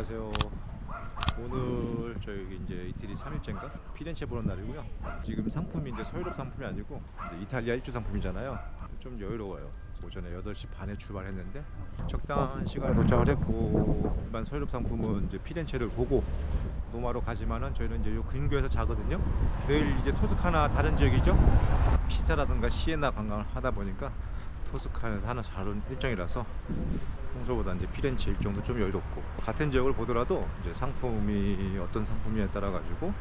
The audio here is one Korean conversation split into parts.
안녕하세요. 오늘 저희 이제 이태리 3일째인가 피렌체 보는 날이고요. 지금 상품이 이제 서유럽 상품이 아니고 이탈리아 일주 상품이잖아요. 좀 여유로워요. 오전에 8시 반에 출발했는데 적당한 시간에 도착을 했고 일반 서유럽 상품은 이제 피렌체를 보고 노마로 가지만은 저희는 이제 요 근교에서 자거든요. 내일 이제 토스카나 다른 지역이죠. 피사라든가 시에나 관광을 하다 보니까 토스카나에서 하는 다른 일정이라서 평소보다 이제 피렌체 일정도 좀 여유롭고 같은 지역을 보더라도 이제 상품이 어떤 상품이냐에 따라 가지고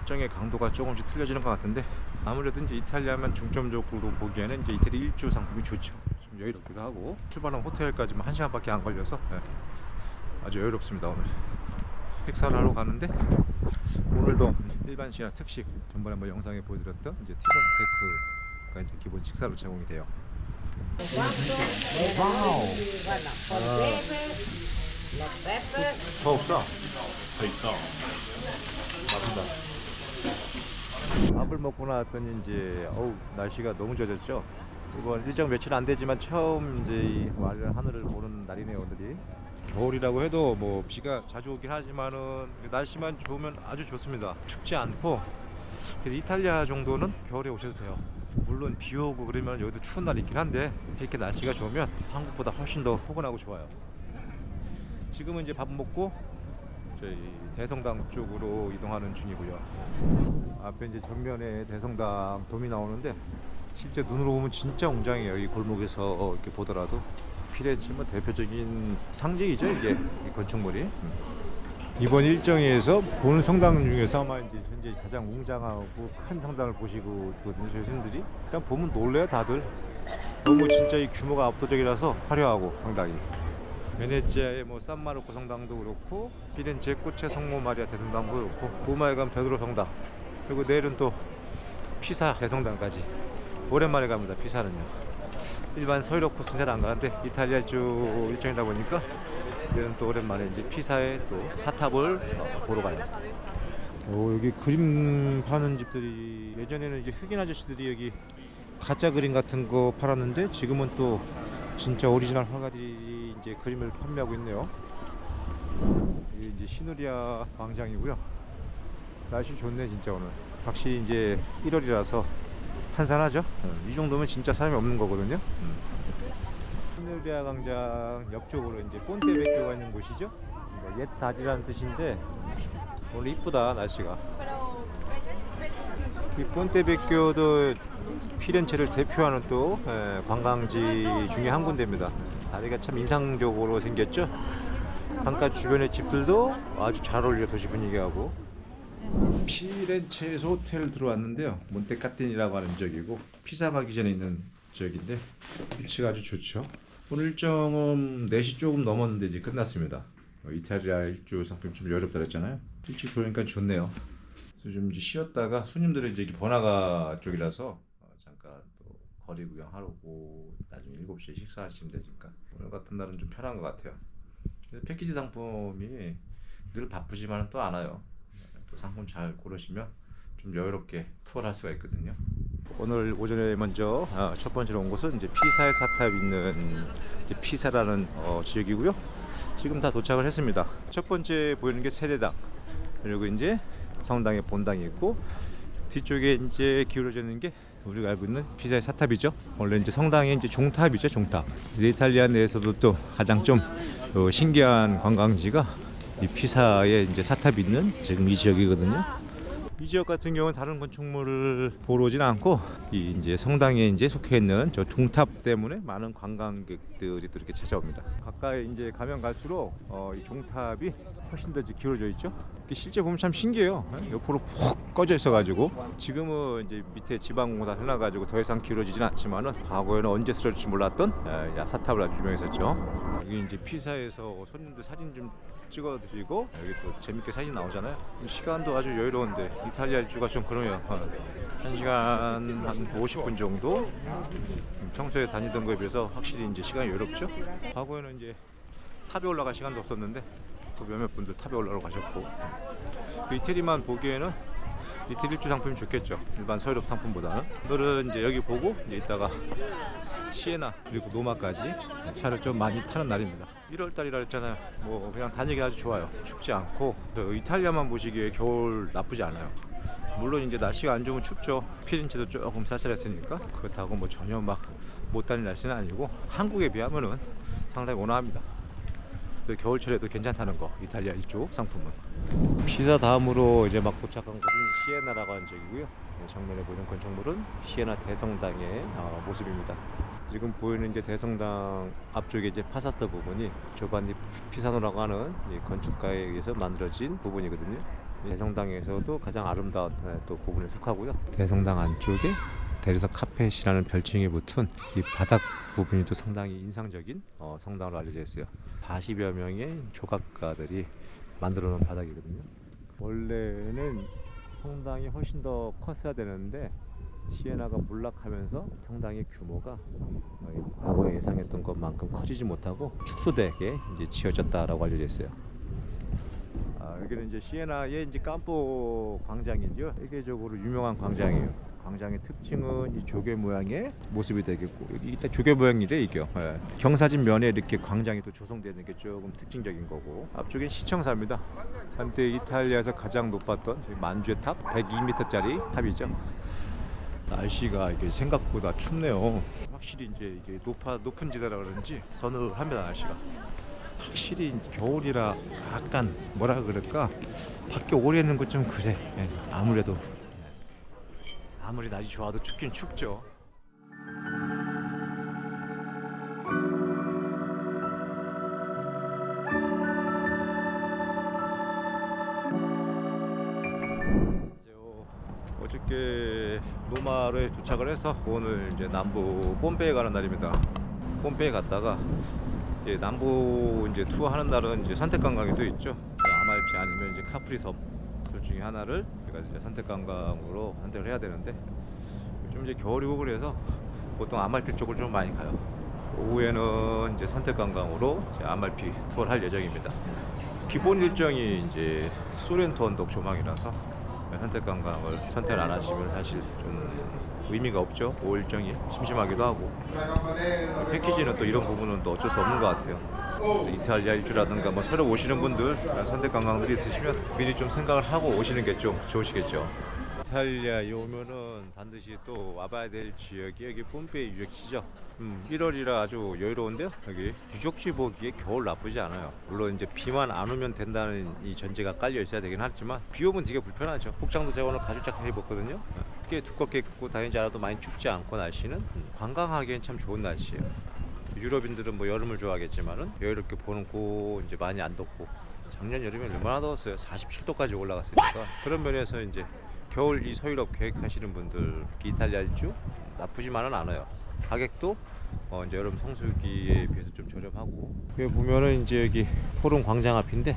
일정의 강도가 조금씩 틀려지는 것 같은데 아무래도 이제 이탈리아만 중점적으로 보기에는 이제 이태리 일주 상품이 좋죠. 좀 여유롭기도 하고 출발한 호텔까지만 한 시간밖에 안 걸려서 예, 아주 여유롭습니다 오늘. 식사를 하러 가는데 오늘도 일반 시나 특식 전번에 한번 영상에 보여드렸던 이제 티본테크가 이제 기본 식사로 제공이 돼요. 와우. 더 없어. 더 있어. 맞습니다. 밥을 먹고 나왔더니 이제 어우 날씨가 너무 젖었죠. 이번 일정 며칠 안 되지만 처음 이제 이 맑은 하늘을 보는 날이네요 오늘이. 겨울이라고 해도 뭐 비가 자주 오긴 하지만은 날씨만 좋으면 아주 좋습니다. 춥지 않고 그래서 이탈리아 정도는 겨울에 오셔도 돼요. 물론 비 오고 그러면 여기도 추운 날이 있긴 한데 이렇게 날씨가 좋으면 한국보다 훨씬 더 포근하고 좋아요. 지금은 이제 밥 먹고 저희 대성당 쪽으로 이동하는 중이고요. 앞에 이제 정면에 대성당 돔이 나오는데 실제 눈으로 보면 진짜 웅장해요. 이 골목에서 이렇게 보더라도 피렌체 뭐 대표적인 상징이죠 이게 이 건축물이. 이번 일정에서 보는 성당 중에서 아마 이제 현재 가장 웅장하고 큰 성당을 보시고 있거든요. 저희 손님들이 일단 보면 놀래요 다들. 너무 진짜 이 규모가 압도적이라서 화려하고 상당히. 베네치아의 뭐 산마르코 성당도 그렇고 피렌체 꽃의 성모 마리아 대성당도 그렇고 로마에 가면 베드로 성당 그리고 내일은 또 피사 대성당까지 오랜만에 갑니다 피사는요 일반 서유럽 코스는 잘 안 가는데 이탈리아 쪽 일정이다 보니까 내일은 또 오랜만에 이제 피사의 또 사탑을 어, 보러 가요 오 여기 그림 파는 집들이 예전에는 이제 흑인 아저씨들이 여기 가짜 그림 같은 거 팔았는데 지금은 또 진짜 오리지널 화가들이 이제 그림을 판매하고 있네요. 여기 이제 시누리아 광장이고요. 날씨 좋네 진짜 오늘. 확실히 이제 1월이라서 한산하죠. 어, 이 정도면 진짜 사람이 없는 거거든요. 음. 시누리아 광장 옆쪽으로 이제 폰테베교가 있는 곳이죠. 뭐옛 다리라는 뜻인데 오늘 이쁘다 날씨가. 이 폰테베교도 피렌체를 대표하는 또 에, 관광지 중에 한 군데입니다. 다리가 참 인상적으로 생겼죠. 강가 주변의 집들도 아주 잘 어울려 도시 분위기하고. 피렌체에서 호텔 들어왔는데요. 몬테카틴이라고 하는 지역이고 피사 가기 전에 있는 지역인데 위치가 아주 좋죠. 오늘 일정은 4시 조금 넘었는데 이제 끝났습니다. 어, 이탈리아 일주 상품 좀 여렵다 그랬잖아요. 일찍 들어오니까 좋네요. 좀 이제 쉬었다가 손님들은 이제 번화가 쪽이라서 어, 잠깐 또 거리 구경하고 나중에 7시에 식사하시면 되니까 오늘 같은 날은 좀 편한 것 같아요. 패키지 상품이 늘 바쁘지만 또 안 와요. 또 상품 잘 고르시면 좀 여유롭게 투어를 할 수가 있거든요. 오늘 오전에 먼저 아, 첫 번째로 온 곳은 이제 피사의 사탑 있는 피사라는 어, 지역이고요. 지금 다 도착을 했습니다. 첫 번째 보이는 게 세례당 그리고 이제 성당의 본당이 있고 뒤쪽에 이제 기울어져 있는 게 우리가 알고 있는 피사의 사탑이죠. 원래 이제 성당의 이제 종탑이죠, 종탑. 이탈리아 내에서도 또 가장 좀 어, 신기한 관광지가 이 피사에 이제 사탑이 있는 지금 이 지역이거든요. 이 지역 같은 경우는 다른 건축물을 보러 오진 않고 이 이제 성당에 이제 속해 있는 저 종탑 때문에 많은 관광객들이 또 이렇게 찾아옵니다. 가까이 이제 가면 갈수록 어, 이 종탑이 훨씬 더 기울어져 있죠. 실제 보면 참 신기해요. 예? 옆으로 푹 꺼져 있어가지고 지금은 이제 밑에 지방공사 해놔가지고 더 이상 기울어지진 않지만은 과거에는 언제 쓰러질지 몰랐던 에, 야, 사탑을 아주 유명했었죠. 여기 이제 피사에서 손님들 사진 좀 찍어드리고 여기 또 재밌게 사진 나오잖아요. 시간도 아주 여유로운데 이탈리아 일주가 좀 그러면 어, 한 시간 한 50분 정도 평소에 다니던 거에 비해서 확실히 이제 시간이 여유롭죠. 과거에는 이제 탑에 올라갈 시간도 없었는데 또 몇몇 분들 탑에 올라가러 가셨고 그 이태리만 보기에는 이태리 일주 상품이 좋겠죠. 일반 서유럽 상품보다는. 오늘은 이제 여기 보고 이제 이따가 시에나 그리고 노마까지 차를 좀 많이 타는 날입니다. 1월 달이라 했잖아요. 뭐 그냥 다니기 아주 좋아요. 춥지 않고 또 이탈리아만 보시기에 겨울 나쁘지 않아요. 물론 이제 날씨가 안 좋으면 춥죠. 피렌체도 조금 쌀쌀했으니까 그렇다고 뭐 전혀 막 못 다니는 날씨는 아니고 한국에 비하면은 상당히 온화합니다. 그 겨울철에도 괜찮다는 거 이탈리아 이쪽 상품은. 피사 다음으로 이제 막 도착한 곳은 시에나라고 하는 지역이고요. 네, 정면에 보이는 건축물은 시에나 대성당의 어, 모습입니다. 지금 보이는 이제 대성당 앞쪽에 이제 파사트 부분이 조반니 피사노라고 하는 이 건축가에 의해서 만들어진 부분이거든요. 이 대성당에서도 가장 아름다운 네, 또 부분에 속하고요. 대성당 안쪽에 대리석 카펫이라는 별칭이 붙은 이 바닥 부분이 또 상당히 인상적인 어, 성당으로 알려져 있어요. 40여 명의 조각가들이 만들어 놓은 바닥이거든요. 원래는 성당이 훨씬 더 컸어야 되는데 시에나가 몰락하면서 성당의 규모가 어, 과거에 예상했던 것만큼 커지지 못하고 축소되게 이제 지어졌다라고 알려져 있어요. 아, 여기는 이제 시에나의 이제 깜포 광장이죠. 세계적으로 유명한 광장이에요. 광장의 특징은 이 조개 모양의 모습이 되겠고 여기 일단 조개 모양이래 이게 예. 경사진 면에 이렇게 광장이 또 조성되는 게 조금 특징적인 거고 앞쪽엔 시청사입니다. 한때 이탈리아에서 가장 높았던 만주의 탑 102m짜리 탑이죠. 날씨가 이게 생각보다 춥네요. 확실히 이제 이게 높아 높은 지대라 그런지 서늘합니다 날씨가. 확실히 겨울이라 약간 뭐라 그럴까 밖에 오래 있는 것 좀 그래 예, 아무래도 아무리 날이 좋아도 춥긴 춥죠. 어- 어저께 로마에 도착을 해서 오늘 이제 남부 뽐페이에 가는 날입니다. 뽐페이에 갔다가 이제 남부 이제 투어 하는 날은 이제 선택 관광이 또 있죠. 아말피 아니면 이제 카프리 섬 둘 중에 하나를 제가 이제 선택 관광으로 선택을 해야 되는데 요즘 이제 겨울이고 그래서 보통 아말피 쪽을 좀 많이 가요. 오후에는 이제 선택 관광으로 이제 아말피 투어를 할 예정입니다. 기본 일정이 이제 소렌토 언덕 조망이라서 선택 관광을 선택을 안 하시면 사실 좀 의미가 없죠. 오 일정이 심심하기도 하고 패키지는 또 이런 부분은 또 어쩔 수 없는 것 같아요. 그래서 이탈리아 일주라든가 뭐 새로 오시는 분들 선택 관광들이 있으시면 미리 좀 생각을 하고 오시는 게 좀 좋으시겠죠. 이탈리아에 오면은 반드시 또 와봐야 될 지역이 여기 뽐페이 유적지죠. 음, 1월이라 아주 여유로운데요. 여기 유적지 보기에 겨울 나쁘지 않아요. 물론 이제 비만 안 오면 된다는 이 전제가 깔려 있어야 되긴 하지만 비 오면 되게 불편하죠. 복장도 제가 오늘 가죽 자켓 입었거든요. 꽤 두껍게 입고 다니지 않아도 많이 춥지 않고 날씨는 음, 관광하기엔 참 좋은 날씨예요. 유럽인들은 뭐 여름을 좋아하겠지만은 여유롭게 보는 곳 이제 많이 안 덥고 작년 여름에 얼마나 더웠어요. 47도까지 올라갔으니까. 그런 면에서 이제 겨울 이 서유럽 계획하시는 분들 이탈리아 일주 나쁘지만은 않아요. 가격도 어 이제 여름 성수기에 비해서 좀 저렴하고. 여기 보면은 이제 여기 포rum 광장 앞인데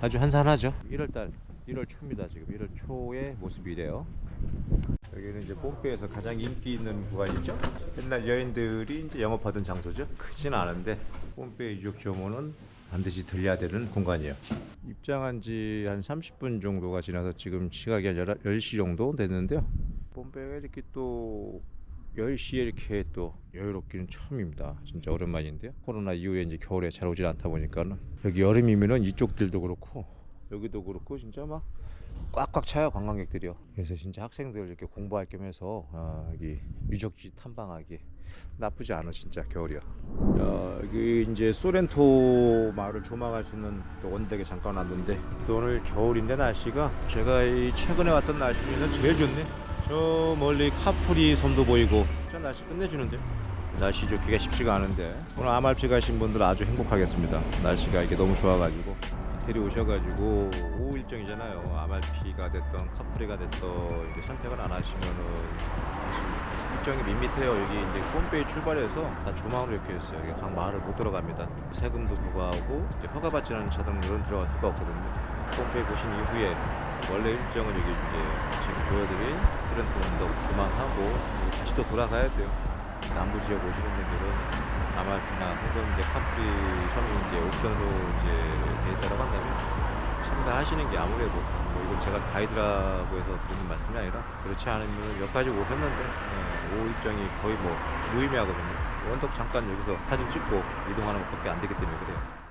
아주 한산하죠. 1월달 1월 초입니다 지금. 1월 초의 모습이 이래요 여기는 이제 뽐페이에서 가장 인기 있는 구간이죠. 옛날 여인들이 이제 영업하던 장소죠. 크진 않은데 뽐페이 유적 조문은 반드시 들려야 되는 공간이에요. 입장한 지 한 30분 정도가 지나서 지금 시각이 한 10시 정도 됐는데요. 뽐페이가 이렇게 또 10시에 이렇게 또 여유롭기는 처음입니다. 진짜 오랜만인데요. 코로나 이후에 이제 겨울에 잘 오질 않다 보니까는 여기 여름이면은 이쪽들도 그렇고 여기도 그렇고 진짜 막 꽉꽉 차요 관광객들이요. 그래서 진짜 학생들 이렇게 공부할 겸 해서 아, 여기 유적지 탐방하기 나쁘지 않아 진짜 겨울이야. 자, 여기 이제 소렌토 마을을 조망할 수 있는 또 원택에 잠깐 왔는데 또 오늘 겨울인데 날씨가 제가 이 최근에 왔던 날씨 중에서 제일 좋네. 저 멀리 카프리 섬도 보이고 저 날씨 끝내주는데. 날씨 좋기가 쉽지가 않은데 오늘 아말피 가신 분들 아주 행복하겠습니다. 날씨가 이게 너무 좋아가지고 이태리 오셔가지고 오후 일정이잖아요. 아말피가 됐던 카프리가 됐던 이제 선택을 안 하시면은 일정이 밋밋해요. 여기 이제 폼페이 출발해서 다 조망으로 이렇게 했어요. 여기 각 마을을 못 들어갑니다. 세금도 부과하고 이제 허가받지 않은 차들은 들어갈 수가 없거든요. 폼페이 보신 이후에 원래 일정은 여기 이제 지금 보여드린 트렌토 언덕 조망하고 다시 또 돌아가야 돼요. 남부 지역 오시는 분들은 아말피나 혹은 이제 카프리 섬이 이제 옵션으로 이제 돼 있다고 한다면 참가하시는 게 아무래도 뭐 이건 제가 가이드라고 해서 드리는 말씀이 아니라 그렇지 않으면 여기까지 오셨는데 예, 오후 일정이 거의 뭐 무의미하거든요. 언덕 잠깐 여기서 사진 찍고 이동하는 것밖에 안 되기 때문에 그래요.